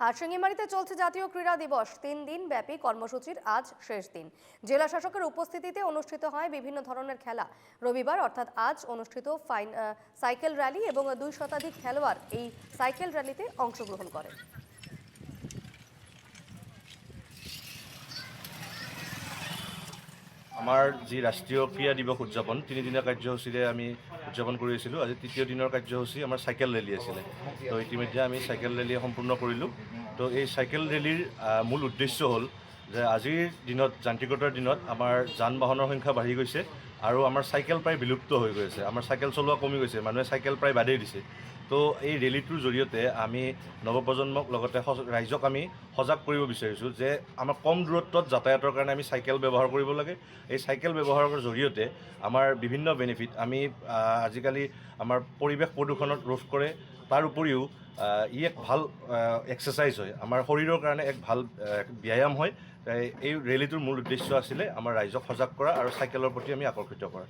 হাটশিঙ্গিমারিতে চলছে জাতীয় ক্রীড়া দিবস। তিন দিন ব্যাপী কর্মসূচির আজ শেষ দিন। জেলা শাসকের উপস্থিতিতে অনুষ্ঠিত হয় বিভিন্ন ধরনের খেলা। রবিবার, অর্থাৎ আজ, অনুষ্ঠিত ফাইন সাইকেল র্যালি এবং দুই শতাধিক খেলোয়াড় এই সাইকেল র্যালিতে অংশগ্রহণ করেন। আমাৰ যি ৰাষ্ট্ৰীয় ক্ৰীড়া দিৱস উদযাপন, তিনিদিনীয়া কাৰ্যসূচীৰে আমি উদযাপন কৰি আছিলোঁ। আজি তৃতীয় দিনৰ কাৰ্যসূচী আমাৰ চাইকেল ৰেলী আছিলে। তো ইতিমধ্যে আমি চাইকেল ৰেলী সম্পূৰ্ণ কৰিলোঁ। তো এই চাইকেল ৰেলীৰ মূল উদ্দেশ্য হ'ল যে আজিৰ দিনত, যান্ত্ৰিকতাৰ দিনত আমাৰ যান বাহনৰ সংখ্যা বাঢ়ি গৈছে আৰু আমাৰ চাইকেল প্ৰায় বিলুপ্ত হৈ গৈ আছে আমাৰ চাইকেল চলোৱা কমি গৈছে, মানুহে চাইকেল প্ৰায় বাদেই দিছে। তো এই ৰেলীটোৰ জৰিয়তে আমি নৱপ্ৰজন্মক লগতে ৰাইজক আমি সজাগ কৰিব বিচাৰিছোঁ যে আমাৰ কম দূৰত্বত যাতায়াতৰ কাৰণে আমি চাইকেল ব্যৱহাৰ কৰিব লাগে। এই চাইকেল ব্যৱহাৰৰ জৰিয়তে আমাৰ বিভিন্ন বেনিফিট আমি আজিকালি আমাৰ পৰিৱেশ প্ৰদূষণত ৰোধ কৰে। তাৰ উপৰিও ই এক ভাল এক্সাৰচাইজ হয়। আমাৰ শৰীৰৰ কাৰণে এক ভাল ব্যায়াম হয়। এই ৰেলীটোৰ মূল উদ্দেশ্য আছিলে আমাৰ ৰাইজক সজাগ কৰা আৰু চাইকেলৰ প্ৰতি আমি আকৰ্ষিত কৰা।